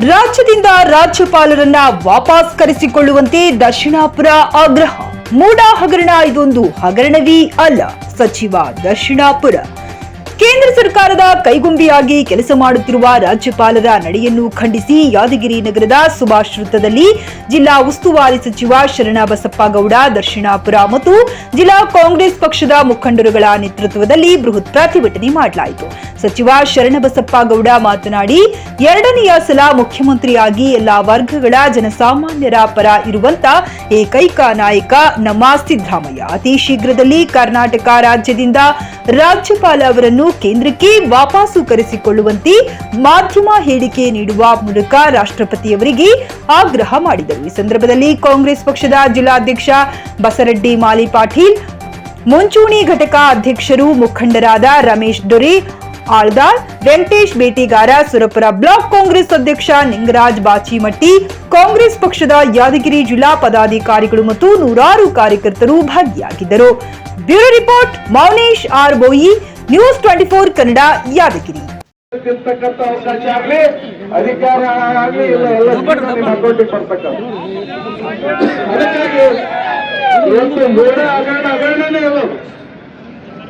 ರಾಜ್ಯದಿಂದ ರಾಜ್ಯಪಾಲರನ್ನ ವಾಪಸ್ ಕರೆಸಿಕೊಳ್ಳುವಂತೆ ದಕ್ಷಿಣಾಪುರ ಆಗ್ರಹ. ಮೂಡಾ ಹಗರಣ ಇದೊಂದು ಹಗರಣವೇ ಅಲ್ಲ ಸಚಿವ ದಕ್ಷಿಣಾಪುರ. ಕೇಂದ್ರ ಸರ್ಕಾರದ ಕೈಗುಂಬಿಯಾಗಿ ಕೆಲಸ ಮಾಡುತ್ತಿರುವ ರಾಜ್ಯಪಾಲರ ನಡೆಯನ್ನು ಖಂಡಿಸಿ ಯಾದಗಿರಿ ನಗರದ ಸುಭಾಷ್ ವೃತ್ತದಲ್ಲಿ ಜಿಲ್ಲಾ ಉಸ್ತುವಾರಿ ಸಚಿವ ಶರಣಬಸಪ್ಪ ಬಸಪ್ಪಗೌಡ ದರ್ಶನಾಪುರ ಮತ್ತು ಜಿಲ್ಲಾ ಕಾಂಗ್ರೆಸ್ ಪಕ್ಷದ ಮುಖಂಡರುಗಳ ನೇತೃತ್ವದಲ್ಲಿ ಬೃಹತ್ ಪ್ರತಿಭಟನೆ ಮಾಡಲಾಯಿತು. ಸಚಿವ ಶರಣಬಸಪ್ಪ ಗೌಡ ಮಾತನಾಡಿ, ಎರಡನೆಯ ಸಲ ಮುಖ್ಯಮಂತ್ರಿಯಾಗಿ ಎಲ್ಲಾ ವರ್ಗಗಳ ಜನಸಾಮಾನ್ಯರ ಪರ ಇರುವಂತ ಏಕೈಕ ನಾಯಕ ನಮ್ಮ ಸಿದ್ದರಾಮಯ್ಯ. ಅತಿ ಶೀಘ್ರದಲ್ಲಿ ಕರ್ನಾಟಕ ರಾಜ್ಯದಿಂದ ರಾಜ್ಯಪಾಲ ಅವರನ್ನು ಕೇಂದ್ರಕ್ಕೆ ವಾಪಸ್ಸು ಕರೆಸಿಕೊಳ್ಳುವಂತೆ ಮಾಧ್ಯಮ ಹೇಳಿಕೆ ನೀಡುವ ಮೂಲಕ ರಾಷ್ಟ್ರಪತಿಯವರಿಗೆ ಆಗ್ರಹ ಮಾಡಿದರು. ಈ ಸಂದರ್ಭದಲ್ಲಿ ಕಾಂಗ್ರೆಸ್ ಪಕ್ಷದ ಜಿಲ್ಲಾಧ್ಯಕ್ಷ ಬಸರೆಡ್ಡಿ ಮಾಲಿ ಪಾಟೀಲ್, ಮುಂಚೂಣಿ ಘಟಕ ಅಧ್ಯಕ್ಷರು ಮುಖಂಡರಾದ ರಮೇಶ್ ದೊರೆ, ಆಳ್ದಾಳ್, ವೆಂಕಟೇಶ್ ಬೇಟಿಗಾರ ಸುರಪುರ ಬ್ಲಾಕ್ ಕಾಂಗ್ರೆಸ್ ಅಧ್ಯಕ್ಷ ನಿಂಗರಾಜ್ ಬಾಚಿಮಟ್ಟಿ, ಕಾಂಗ್ರೆಸ್ ಪಕ್ಷದ ಯಾದಗಿರಿ ಜಿಲ್ಲಾ ಪದಾಧಿಕಾರಿಗಳು ಮತ್ತು ನೂರಾರು ಕಾರ್ಯಕರ್ತರು ಭಾಗಿಯಾಗಿದ್ದರು. Bureau report, Mounesh R Boyi news twenty four Kannada Yadagiri ಇರ್ತಕ್ಕಂಥ ಅವಕಾಶ ಆಗ್ಲಿ ಅಧಿಕಾರ ಆಗ್ಲಿ ಇಲ್ಲ ಎಲ್ಲ ನಿಮ್ಮ ಅಕೌಂಟಿಗೆ ಬರ್ತಕ್ಕಂಥ ಅದಕ್ಕಾಗಿ ಇವತ್ತು ಮೂಡ ಹಗರಣ ಹಗರಣನೇ ಇಲ್ಲ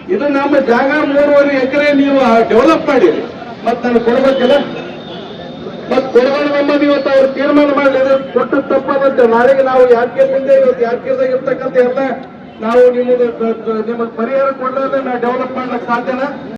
ಇದು ನಮ್ಮ ಜಾಗ ಮೂರುವರೆ ಎಕರೆ ನೀವು ಡೆವಲಪ್ ಮಾಡಿರಿ. ಮತ್ ನನಗೆ ಕೊಡ್ಬೇಕಲ್ಲ? ಮತ್ ಕೊಡಬಾರ್ದಮ್ಮ ಇವತ್ತು ಅವ್ರು ತೀರ್ಮಾನ ಮಾಡಿದ್ರೆ ಕೊಟ್ಟು ತಪ್ಪದಂತೆ ನಾಳೆಗೆ ನಾವು ಯಾಕೆ ಮುಂದೆ ಇವತ್ತು ಯಾಕೆ ಇರ್ತಕ್ಕಂಥ ಎಲ್ಲ ನಾವು ನಿಮಗೆ ನಿಮಗೆ ಪರಿಹಾರ ಕೊಡಲೇ ನಾವು ಡೆವಲಪ್ ಮಾಡ್ಲಿಕ್ಕೆ ಸಾಧ್ಯನಾ?